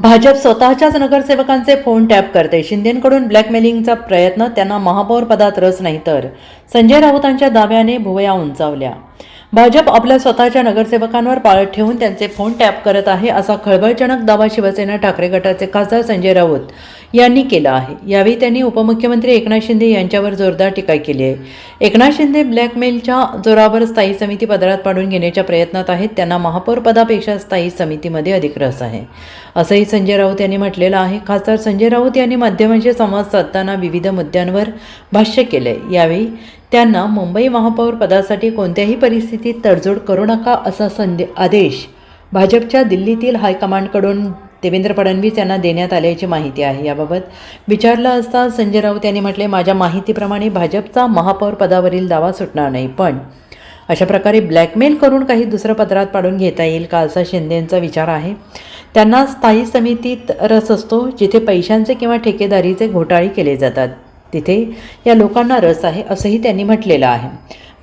भाजप स्वतःच्याच नगरसेवकांचे phone tap करते. शिंदेकडून ब्लॅकमेलिंगचा प्रयत्न त्यांना महापौर पदात रस नाही तर. संजय राऊतांच्या दाव्याने भुवया उंचावल्या. भाजप आपल्या स्वतःच्या नगरसेवकांवर पाळत ठेवून त्यांचे फोन टॅप करत आहे असा खळबळजनक दावा शिवसेना ठाकरे गटाचे खासदार संजय राऊत यांनी केला आहे. यावेळी त्यांनी उपमुख्यमंत्री एकनाथ शिंदे यांच्यावर जोरदार टीका केली आहे. एकनाथ शिंदे ब्लॅकमेलच्या जोरावर स्थायी समिती पदरात पाडून घेण्याच्या प्रयत्नात आहेत. त्यांना महापौर पदापेक्षा स्थायी समितीमध्ये अधिक रस आहे. असंही संजय राऊत यांनी म्हटलेलं आहे. खासदार संजय राऊत यांनी माध्यमांशी संवाद साधताना विविध मुद्द्यांवर भाष्य केले यावेळी त्यांना मुंबई महापौर पदासाठी कोणत्याही परिस्थितीत तडजोड करू नका असा संदे आदेश भाजपच्या दिल्लीतील हायकमांडकडून देवेंद्र फडणवीस यांना देण्यात आल्याची माहिती आहे. याबाबत विचारलं असता संजय राऊत यांनी म्हटले माझ्या माहितीप्रमाणे भाजपचा महापौर पदावरील दावा सुटणार नाही पण अशा प्रकारे ब्लॅकमेल करून काही दुसरं पत्रात पाडून घेता येईल का असा शिंदेंचा विचार आहे. त्यांना स्थायी समितीत रस असतो जिथे पैशांचे किंवा ठेकेदारीचे घोटाळे केले जातात. तिथे या लोकांना रस आहे असंही त्यांनी म्हटलेलं आहे.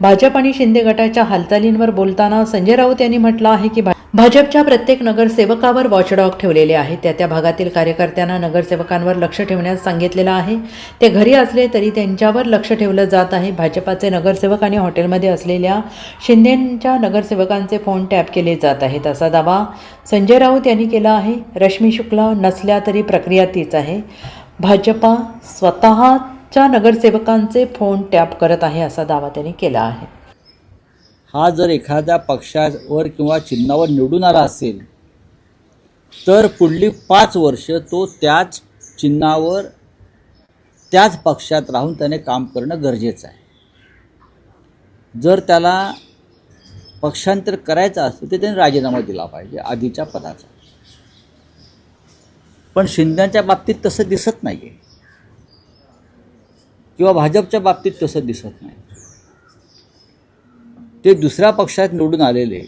भाजप आणि शिंदे गटाच्या हालचालींवर बोलताना संजय राऊत यांनी म्हटलं आहे की भा- भाजपच्या प्रत्येक नगरसेवकावर वॉचडॉग ठेवलेले आहे त्या त्या भागातील कार्यकर्त्यांना नगरसेवकांवर लक्ष ठेवण्यास सांगितलेलं आहे. ते घरी असले तरी त्यांच्यावर लक्ष ठेवलं जात आहे. भाजपाचे नगरसेवक आणि हॉटेलमध्ये असलेल्या शिंदेंच्या नगरसेवकांचे फोन टॅप केले जात आहेत. असा दावा संजय राऊत यांनी केला आहे. रश्मी शुक्ला नसल्या तरी प्रक्रिया तीच आहे. भाजपा च्या नगरसेवकांचे फोन टॅप करत आहे असा दावा त्यांनी केला आहे. हा जर एखाद्या पक्षावर किंवा चिन्हावर निवडून आला असेल तर पुढली पाच वर्ष तो त्याच चिन्हावर त्याच पक्षात राहून त्याने काम करणं गरजेचं आहे. जर त्याला पक्षांतर करायचं असेल तर त्याने राजीनामा दिला पाहिजे आधीच्या पदाचा. पण शिंद्यांच्या बाबतीत तसं दिसत नाही आहे किंवा भाजपच्या बाबतीत तसं दिसत नाही. ते दुसऱ्या पक्षात निवडून आलेले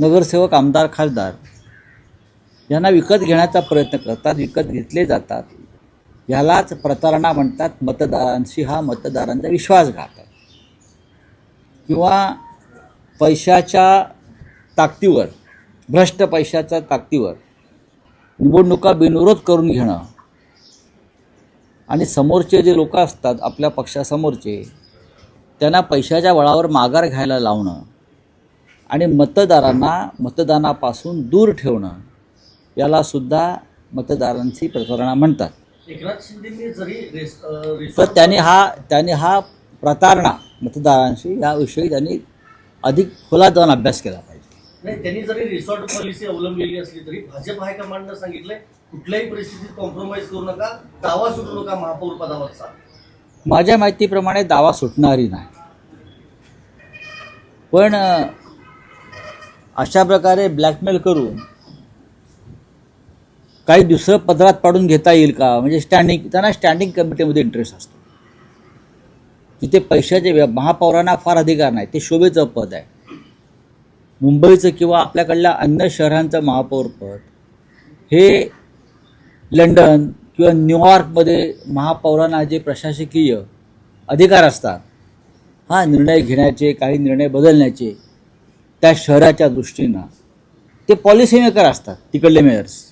नगरसेवक आमदार खासदार यांना विकत घेण्याचा प्रयत्न करतात विकत घेतले जातात. ह्यालाच प्रतारणा म्हणतात. मतदारांशी हा मतदारांचा विश्वासघात आहे. किंवा पैशाच्या ताकदीवर भ्रष्ट पैशाच्या ताकदीवर निवडणुका बिनविरोध करून घेणं आणि समोरचे जे लोक असतात आपल्या पक्षासमोरचे त्यांना पैशाच्या बळावर माघार घ्यायला लावणं आणि मतदारांना मतदानापासून दूर ठेवणं याला सुद्धा मतदारांची प्रतारणा म्हणतात. एकनाथ शिंदेनी जरी रेस- अं, तर त्यांनी हा त्यांनी हा प्रतारणा मतदारांशी याविषयी त्यांनी अधिक खोलात जाऊन अभ्यास केला पाहिजे. नाही त्यांनी जरी रिसॉर्ट पॉलिसी अवलंबलेली असली तरी भाजप हायकमांडनं सांगितलंय कुठल्याही परिस्थितीत कॉम्प्रोमाइज करू नका. दावा सुटू नका महापौर पदावरचा. माझ्या माहितीप्रमाणे दावा सुटणारी नाही. पण अशा प्रकारे ब्लॅकमेल करून काही दुसरं पदरात पाडून घेता येईल का? म्हणजे स्टँडिंग त्यांना स्टँडिंग कमिटीमध्ये इंटरेस्ट असतो. तिथे पैशाचे महापौरांना फार अधिकार नाही. ते शोभेचं पद आहे. मुंबईचं किंवा आपल्याकडल्या अन्य शहरांचं महापौर पद हे लंडन किंवा न्यूयॉर्कमध्ये महापौरांना जे प्रशासकीय अधिकार असतात हा निर्णय घेण्याचे काही निर्णय बदलण्याचे त्या शहराच्या दृष्टीनं ते पॉलिसी मेकर असतात तिकडले मेयर्स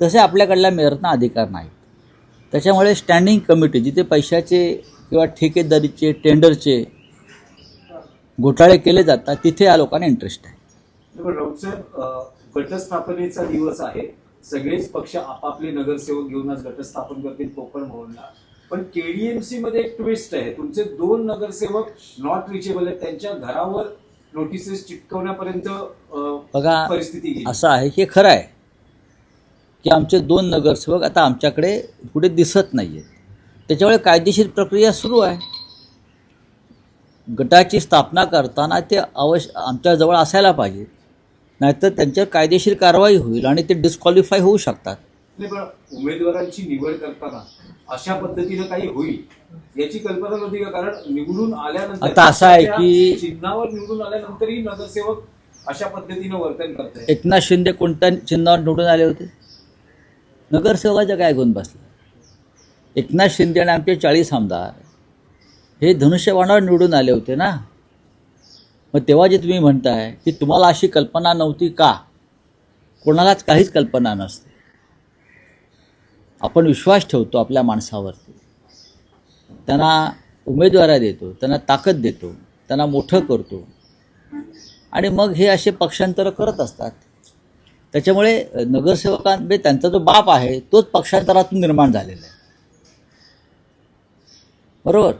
तसे आपल्याकडल्या मेयरना अधिकार नाहीत. त्याच्यामुळे स्टँडिंग कमिटी जिथे पैशाचे किंवा ठेकेदारीचे टेंडरचे घोटाळे केले जातात तिथे या लोकांना इंटरेस्ट आहे. गटस्थापनेचा दिवस आहे. सगळेच पक्ष आपापले नगरसेवक घेऊन आज घटस्थापन करतील कोकण भवनला पण केडीएमसी मध्ये एक ट्विस्ट आहे. तुमचे दोन नगरसेवक नॉट रिचेबल आहेत. त्यांच्या घरावर नोटिसेस चिटकवण्यापर्यंत बघा परिस्थिती असं आहे की खरं आहे की आमचे दोन नगरसेवक आता आमच्याकडे पुढे दिसत नाही आहेत त्याच्यामुळे कायदेशीर प्रक्रिया सुरू आहे. गटाची स्थापना करताना ते अवश्य आमच्याजवळ असायला पाहिजे. नाहीतर त्यांच्यावर कायदेशीर कारवाई होईल आणि ते डिस्क्वालिफाय होऊ शकतात. उमेदवारांची निवड करताना अशा पद्धतीनं काही होईल याची कल्पना नव्हती का? कारण निवडून आल्यानंतर आता असं आहे की- चिन्हावर निवडून आल्यानंतरही नगरसेवक अशा पद्धतीनं वर्तन करताय एकनाथ शिंदे कोणत्या चिन्हावर निवडून आले होते? नगरसेवकाच्या काय गुण बसला? एकनाथ शिंदे आणि आमचे चाळीस आमदार. हे धनुष्यबाणावर निवडून आले होते ना? मग तेव्हा जे तुम्ही म्हणताय की तुम्हाला अशी कल्पना नव्हती का? कोणालाच काहीच कल्पना नसते. आपण विश्वास ठेवतो आपल्या माणसावरती. त्यांना उमेदवारा देतो त्यांना ताकद देतो त्यांना मोठं करतो. आणि मग हे असे पक्षांतरं करत असतात. त्याच्यामुळे अ, म्हणजे त्यांचा जो बाप आहे तोच पक्षांतरातून निर्माण झालेला आहे. बरोबर?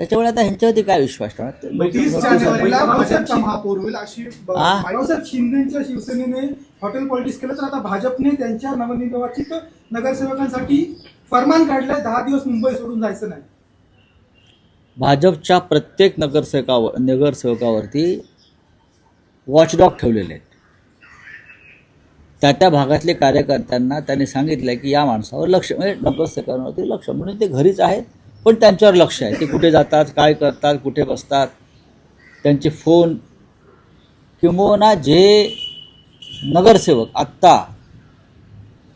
त्याच्यामुळे आता ह्यांच्यावरती काय विश्वास ठेवणार? तीस जानेवारीला भाजपचा महापौर होईल अशी ब- आ? बाळासाहेब शिंदेच्या शिवसेनेने हॉटेल पॉलिटिक्स केलं तर आता भाजपने त्यांच्या नवनिर्वाचित नगरसेवकांसाठी फरमान काढलंय दहा दिवस मुंबई सोडून जायचं नाही. भाजपच्या प्रत्येक नगरसेवकावर नगरसेवकावरती वॉचडॉग ठेवलेले आहेत. त्या त्या भागातले कार्यकर्त्यांना त्यांनी सांगितलं की या माणसावर लक्ष म्हणजे नगरसेवकांवरती लक्ष म्हणून ते घरीच आहेत. पण त्यांच्यावर लक्ष आहे. ते कुठे जातात काय करतात कुठे बसतात. त्यांचे फोन किंबहुना जे नगरसेवक आत्ता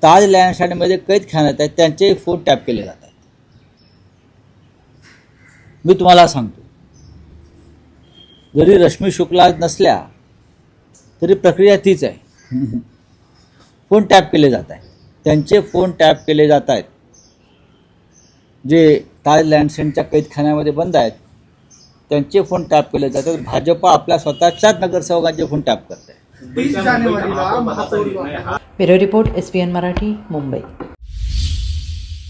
ताज लँडशाडमध्ये कैद खाण्यात आहेत त्यांचेही फोन टॅप केले जात आहेत. मी तुम्हाला सांगतो. जरी रश्मी शुक्ला नसल्या तरी प्रक्रिया तीच आहे. फोन टॅप केले जात आहे त्यांचे फोन टॅप केले जात आहेत. जे ताज लँडसेंटच्या कैदखान्यामध्ये बंद आहेत. त्यांचे फोन टॅप केले जातात. भाजप आपल्या स्वतःच्याच नगरसेवकांचे फोन टॅप करत आहे bureau report S P N Marathi Mumbai.